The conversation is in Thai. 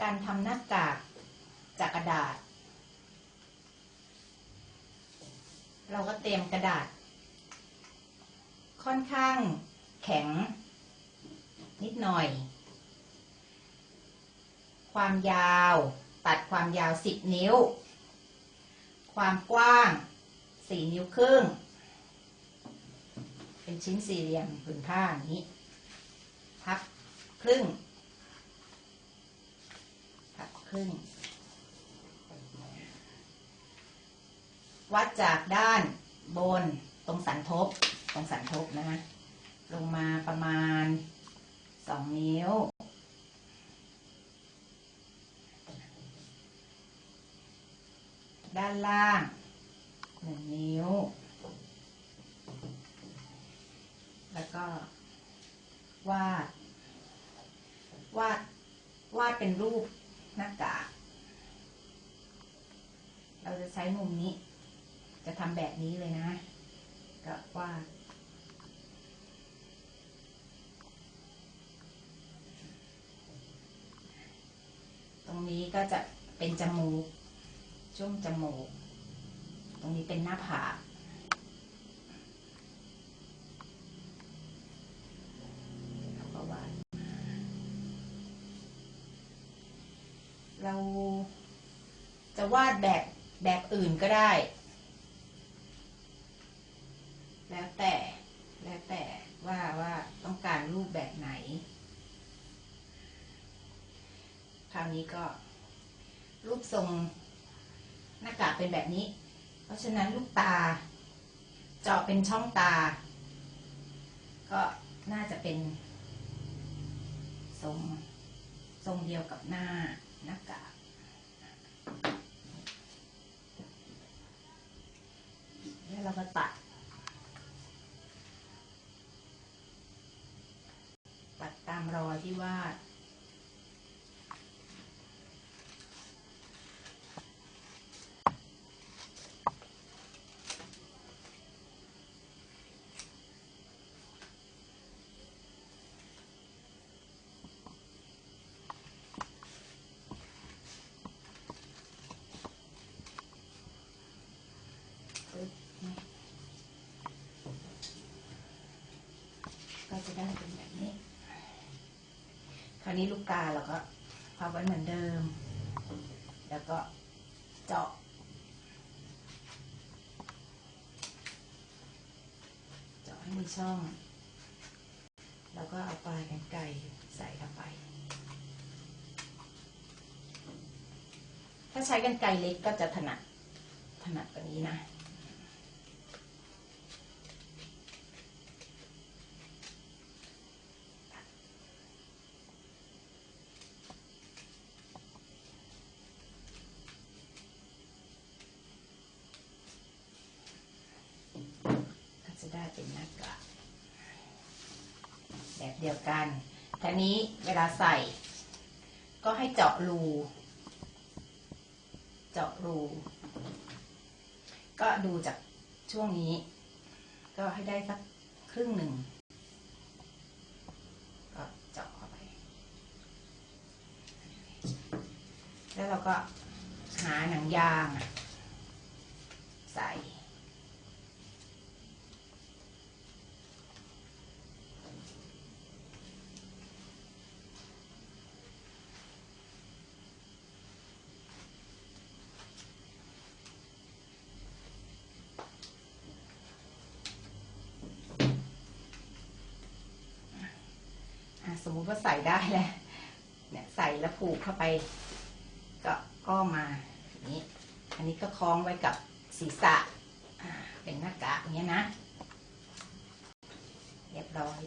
การทำหน้ากากจากกระดาษ เราก็เตรียมกระดาษ ค่อนข้างแข็ง นิดหน่อย ความยาว ตัดความยาว 10 นิ้ว ความกว้าง 4 นิ้วครึ่ง เป็นชิ้นสี่เหลี่ยมผืนผ้าอย่างนี้ พับครึ่ง พับครึ่งวัดจากด้านบนตรงสันทบตรงสันทบนะลงมาประมาณ2นิ้ว ด้านล่าง1นิ้ว แล้วก็วาดวาดวาดเป็นรูป หน้ากากเราจะใช้มุมนี้ จะทำแบบนี้เลยนะก็ว่าตรงนี้ก็จะเป็นจมูกช่วงจมูก ตรงนี้เป็นหน้าผาก แล้วก็วาด เราจะวาดแบบแบบอื่นก็ได้ แล้วแต่แล้วแต่ว่าว่าต้องการรูปแบบไหน คราวนี้ก็ รูปทรงหน้ากากเป็นแบบนี้ เพราะฉะนั้นลูกตา เจาะเป็นช่องตา ก็น่าจะเป็นทรงทรงเดียวกับหน้า หน้ากากแล้วเราก็ตัด ตัดตามรอยที่วาด ปึ๊บนี่ ก็จะได้เป็นแบบนี้ คราวนี้ลูกกาเราก็พับไว้เหมือนเดิม แล้วก็เจาะเจาะให้มีช่อง แล้วก็เอาปลายกันไกรใส่เข้าไป ถ้าใช้กันไกรเล็กก็จะถนัดถนัดกว่านี้นะ ได้เป็นหน้ากากแบบเดียวกันทีนี้เวลาใส่ ก็ให้เจาะรู เจาะรู ก็ดูจากช่วงนี้ ก็ให้ได้สักครึ่งหนึ่งก็เจาะเข้าไป แล้วเราก็หาหนังยางใส่ สมมุติว่าใส่ได้แล้วเนี่ยใส่แล้วผูกเข้าไป ก็ก็มาอย่างนี้ อันนี้ก็คล้องไว้กับศีรษะเป็นหน้ากากอย่างเงี้ยนะ เรียบร้อย